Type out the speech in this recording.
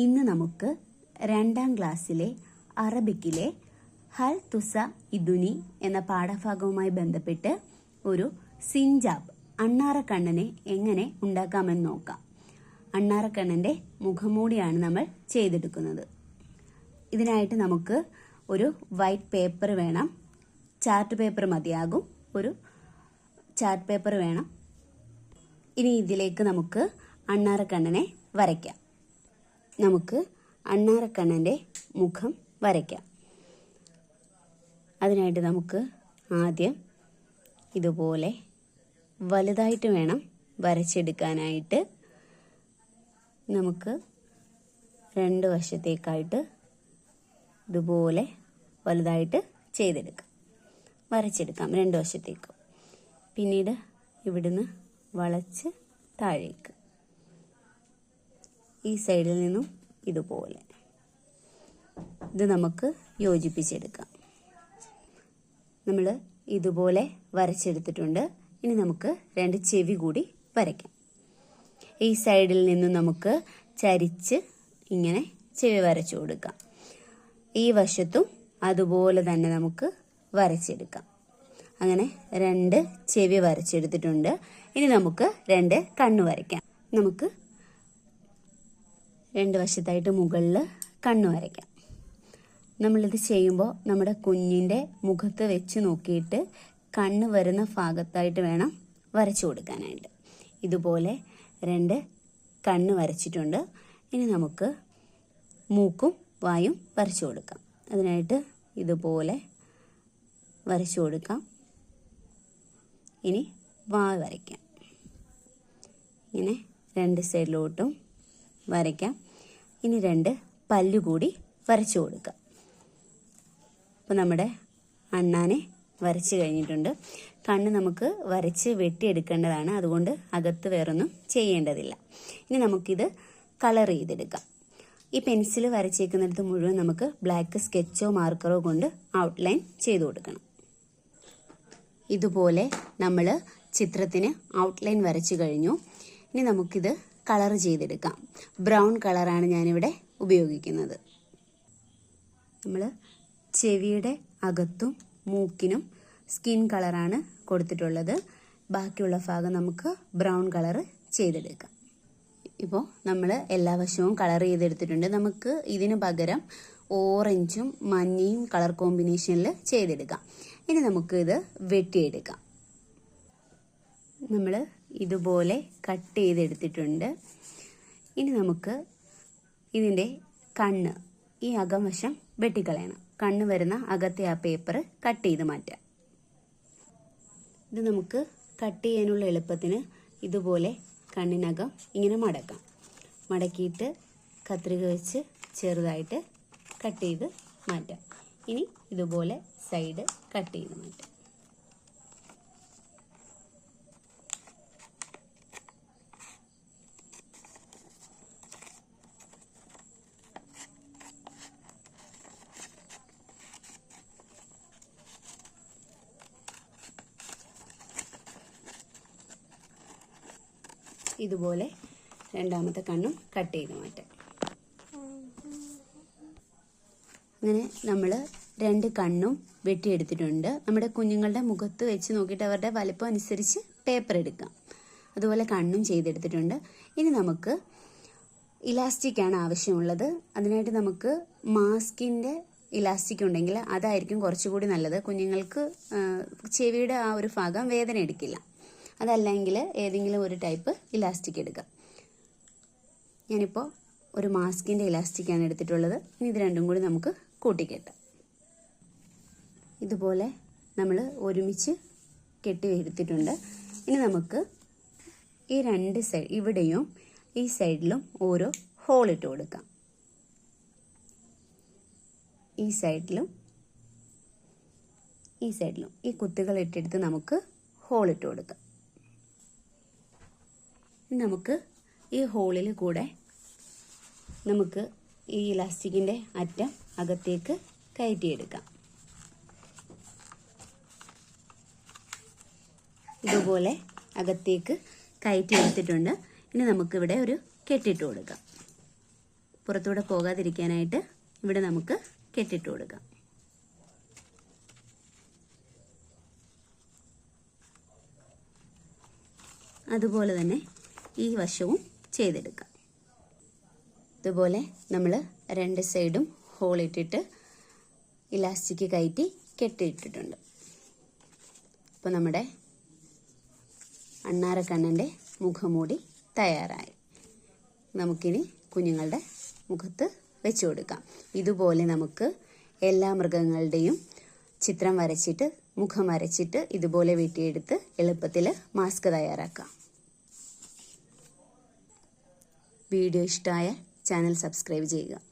ഇന്ന് നമുക്ക് രണ്ടാം ക്ലാസ്സിലെ അറബിക്കിലെ ഹൽ തുസ ഇദുനി എന്ന പാഠഭാഗവുമായി ബന്ധപ്പെട്ട് ഒരു സിഞ്ചാബ് അണ്ണാറക്കണ്ണനെ എങ്ങനെ ഉണ്ടാക്കാമെന്ന് നോക്കാം. അണ്ണാറക്കണ്ണന്റെ മുഖമൂടിയാണ് നമ്മൾ ചെയ്തെടുക്കുന്നത്. ഇതിനായിട്ട് നമുക്ക് ഒരു വൈറ്റ് പേപ്പർ വേണം. ചാർട്ട് പേപ്പർ മതിയാകും. ഒരു ചാർട്ട് പേപ്പർ വേണം. ഇനി ഇതിലേക്ക് നമുക്ക് അണ്ണാറക്കണ്ണനെ വരയ്ക്കാം. നമുക്ക് അണ്ണാറക്കണ്ണന്റെ മുഖം വരയ്ക്കാം. അതിനായിട്ട് നമുക്ക് ആദ്യം ഇതുപോലെ വലുതായിട്ട് വേണം വരച്ചെടുക്കാനായിട്ട്. നമുക്ക് രണ്ട് വശത്തേക്കായിട്ട് ഇതുപോലെ വലുതായിട്ട് ചെയ്തെടുക്കാം. വരച്ചെടുക്കാം രണ്ട് വശത്തേക്കും. പിന്നീട് ഇവിടുന്ന് വളച്ച് താഴേക്ക്. ഈ സൈഡിൽ നിന്നും ഇതുപോലെ. ഇത് നമുക്ക് യോജിപ്പിച്ചെടുക്കാം. നമ്മൾ ഇതുപോലെ വരച്ചെടുത്തിട്ടുണ്ട്. ഇനി നമുക്ക് രണ്ട് ചെവി കൂടി വരയ്ക്കാം. ഈ സൈഡിൽ നിന്നും നമുക്ക് ചരിച്ച് ഇങ്ങനെ ചെവി വരച്ചു കൊടുക്കാം. ഈ വശത്തും അതുപോലെ തന്നെ നമുക്ക് വരച്ചെടുക്കാം. അങ്ങനെ രണ്ട് ചെവി വരച്ചെടുത്തിട്ടുണ്ട്. ഇനി നമുക്ക് രണ്ട് കണ്ണ് വരയ്ക്കാം. നമുക്ക് രണ്ട് വശത്തായിട്ട് മുകളിൽ കണ്ണ് വരയ്ക്കാം. നമ്മളിത് ചെയ്യുമ്പോൾ നമ്മുടെ കുഞ്ഞിന്റെ മുഖത്ത് വെച്ച് നോക്കിയിട്ട് കണ്ണ് വരുന്ന ഭാഗത്തായിട്ട് വേണം വരച്ചു കൊടുക്കാനായിട്ട്. ഇതുപോലെ രണ്ട് കണ്ണ് വരച്ചിട്ടുണ്ട്. ഇനി നമുക്ക് മൂക്കും വായും വരച്ചു കൊടുക്കാം. അതിനായിട്ട് ഇതുപോലെ വരച്ചു കൊടുക്കാം. ഇനി വായ വരയ്ക്കാം. ഇങ്ങനെ രണ്ട് സൈഡിലോട്ടും വരയ്ക്കാം. ഇനി രണ്ട് പല്ലു കൂടി വരച്ചു കൊടുക്കുക അപ്പോൾ നമ്മുടെ അണ്ണാനെ വരച്ച് കഴിഞ്ഞിട്ടുണ്ട്. കണ്ണ് നമുക്ക് വരച്ച് വെട്ടിയെടുക്കേണ്ടതാണ്. അതുകൊണ്ട് അകത്ത് വേറൊന്നും ചെയ്യേണ്ടതില്ല. ഇനി നമുക്കിത് കളർ ചെയ്തെടുക്കാം. ഈ പെൻസിൽ വരച്ചേക്കുന്നിടത്ത് മുഴുവൻ നമുക്ക് ബ്ലാക്ക് സ്കെച്ചോ മാർക്കറോ കൊണ്ട് ഔട്ട്ലൈൻ ചെയ്തു കൊടുക്കണം. ഇതുപോലെ നമ്മൾ ചിത്രത്തിന് ഔട്ട്ലൈൻ വരച്ചു കഴിഞ്ഞു. ഇനി നമുക്കിത് കളർ ചെയ്തെടുക്കാം. ബ്രൗൺ കളറാണ് ഞാനിവിടെ ഉപയോഗിക്കുന്നത്. നമ്മൾ ചെവിയുടെ അകത്തും മൂക്കിനും സ്കിൻ കളറാണ് കൊടുത്തിട്ടുള്ളത്. ബാക്കിയുള്ള ഭാഗം നമുക്ക് ബ്രൗൺ കളർ ചെയ്തെടുക്കാം. ഇപ്പോൾ നമ്മൾ എല്ലാ വശവും കളർ ചെയ്തെടുത്തിട്ടുണ്ട്. നമുക്ക് ഇതിന് പകരം ഓറഞ്ചും മഞ്ഞയും കളർ കോമ്പിനേഷനിൽ ചെയ്തെടുക്കാം. ഇനി നമുക്ക് ഇത് വെട്ടിയെടുക്കാം. നമ്മൾ ഇതുപോലെ കട്ട് ചെയ്തെടുത്തിട്ടുണ്ട്. ഇനി നമുക്ക് ഇതിന്റെ കണ്ണ് ഈ അകംവശം വെട്ടിക്കളയണം. കണ്ണ് വരുന്ന അകത്തെ ആ പേപ്പർ കട്ട് ചെയ്ത് മാറ്റാം. ഇത് നമുക്ക് കട്ട് ചെയ്യാനുള്ള എളുപ്പത്തിന് ഇതുപോലെ കണ്ണിനകം ഇങ്ങനെ മടക്കാം. മടക്കിയിട്ട് കത്രിക വെച്ച് ചെറുതായിട്ട് കട്ട് ചെയ്ത് മാറ്റാം. ഇനി ഇതുപോലെ സൈഡ് കട്ട് ചെയ്ത് മാറ്റാം. ഇതുപോലെ രണ്ടാമത്തെ കണ്ണും കട്ട് ചെയ്ത് മാറ്റാം. അങ്ങനെ നമ്മൾ രണ്ട് കണ്ണും വെട്ടിയെടുത്തിട്ടുണ്ട്. നമ്മുടെ കുഞ്ഞുങ്ങളുടെ മുഖത്ത് വെച്ച് നോക്കിയിട്ട് അവരുടെ വലിപ്പം അനുസരിച്ച് പേപ്പർ എടുക്കാം. അതുപോലെ കണ്ണും ചെയ്തെടുത്തിട്ടുണ്ട്. ഇനി നമുക്ക് ഇലാസ്റ്റിക് ആണ് ആവശ്യമുള്ളത്. അതിനായിട്ട് നമുക്ക് മാസ്കിന്റെ ഇലാസ്റ്റിക് ഉണ്ടെങ്കിൽ അതായിരിക്കും കുറച്ചുകൂടി നല്ലത്. കുഞ്ഞുങ്ങൾക്ക് ചെവിയുടെ ആ ഒരു ഭാഗം വേദന എടുക്കില്ല. അതല്ലെങ്കിൽ ഏതെങ്കിലും ഒരു ടൈപ്പ് ഇലാസ്റ്റിക് എടുക്കുക. ഞാനിപ്പോൾ ഒരു മാസ്കിന്റെ ഇലാസ്റ്റിക്കാണ് എടുത്തിട്ടുള്ളത്. ഇനി ഇത് രണ്ടും കൂടി നമുക്ക് കൂട്ടിക്കെട്ടാം. ഇതുപോലെ നമ്മൾ ഒരുമിച്ച് കെട്ടി എടുത്തിട്ടുണ്ട് ഇനി നമുക്ക് ഈ രണ്ട് സൈഡ് ഇവിടെയും ഈ സൈഡിലും ഓരോ ഹോൾ ഇട്ട് കൊടുക്കാം. ഈ സൈഡിലും ഈ സൈഡിലും ഈ കുത്തുകൾ ഇട്ടെടുത്ത് നമുക്ക് ഹോൾ ഇട്ട് കൊടുക്കാം. നമുക്ക് ഈ ഹോളിൽ കൂടെ നമുക്ക് ഈ ഇലാസ്റ്റിക്കിന്റെ അറ്റം അകത്തേക്ക് കയറ്റിയെടുക്കാം. ഇതുപോലെ അകത്തേക്ക് കയറ്റി എടുത്തിട്ടുണ്ട് ഇനി നമുക്കിവിടെ ഒരു കെട്ടിട്ട് കൊടുക്കാം. പുറത്തൂടെ പോകാതിരിക്കാനായിട്ട് ഇവിടെ നമുക്ക് കെട്ടിട്ട് കൊടുക്കാം. അതുപോലെ തന്നെ ഈ വശവും ചെയ്തെടുക്കാം. ഇതുപോലെ നമ്മൾ രണ്ട് സൈഡും ഹോൾ ഇട്ടിട്ട് ഇലാസ്റ്റിക് കയറ്റി കെട്ടിയിട്ടിട്ടുണ്ട്. അപ്പോൾ നമ്മുടെ അണ്ണാരക്കണ്ണന്റെ മുഖമൂടി തയ്യാറായി. നമുക്കിനി കുഞ്ഞുങ്ങളുടെ മുഖത്ത് വെച്ചു കൊടുക്കാം. ഇതുപോലെ നമുക്ക് എല്ലാ മൃഗങ്ങളുടെയും ചിത്രം വരച്ചിട്ട് മുഖം വരച്ചിട്ട് ഇതുപോലെ വെട്ടിയെടുത്ത് എളുപ്പത്തിൽ മാസ്ക് തയ്യാറാക്കാം. വീഡിയോ ഇഷ്ടമായ ചാനൽ സബ്സ്ക്രൈബ് ചെയ്യുക.